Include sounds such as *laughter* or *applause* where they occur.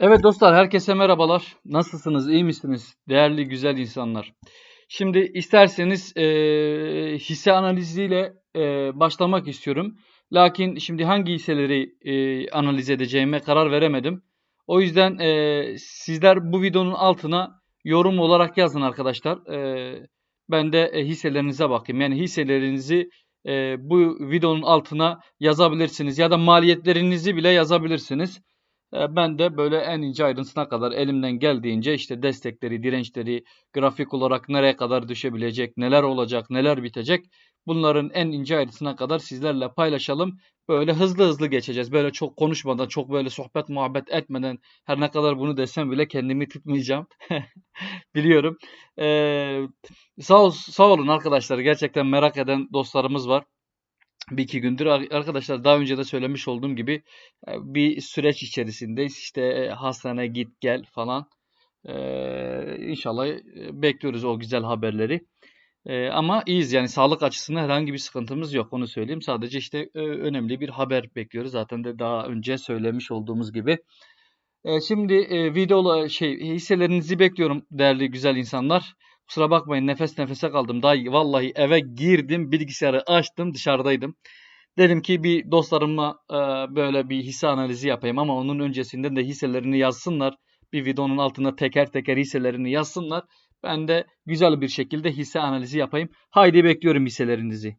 Evet dostlar, herkese merhabalar. Nasılsınız, iyi misiniz? Değerli güzel insanlar. Şimdi isterseniz eee, hisse analiziyle eee, başlamak istiyorum. Lakin şimdi hangi hisseleri eee, analiz edeceğime karar veremedim. O yüzden eee, sizler bu videonun altına yorum olarak yazın arkadaşlar. Eee, ben de e, hisselerinize bakayım. Yani hisselerinizi eee, bu videonun altına yazabilirsiniz ya da maliyetlerinizi bile yazabilirsiniz. E, Ben de böyle en ince ayrıntısına kadar elimden geldiğince işte destekleri, dirençleri, grafik olarak nereye kadar düşebilecek, neler olacak, neler bitecek bunların en ince ayrıntısına kadar sizlerle paylaşalım. Böyle hızlı hızlı geçeceğiz. Böyle çok konuşmadan, çok böyle sohbet muhabbet etmeden her ne kadar bunu desem bile kendimi tutmayacağım. *laughs* Biliyorum. Ee, sağ, ol- sağ olun arkadaşlar. Gerçekten merak eden dostlarımız var bir iki gündür Ar- arkadaşlar daha önce de söylemiş olduğum gibi e, bir süreç içerisindeyiz. İşte e, hastaneye git gel falan. Ee, inşallah e, bekliyoruz o güzel haberleri. Ee, ama iyiyiz yani sağlık açısından herhangi bir sıkıntımız yok onu söyleyeyim. Sadece işte önemli bir haber bekliyoruz. Zaten de daha önce söylemiş olduğumuz gibi. Ee, şimdi e, video şey hisselerinizi bekliyorum değerli güzel insanlar. Kusura bakmayın nefes nefese kaldım. Daha vallahi eve girdim, bilgisayarı açtım, dışarıdaydım. Dedim ki bir dostlarımla e, böyle bir hisse analizi yapayım ama onun öncesinde de hisselerini yazsınlar. Bir videonun altına teker teker hisselerini yazsınlar. Ben de güzel bir şekilde hisse analizi yapayım. Haydi bekliyorum hisselerinizi.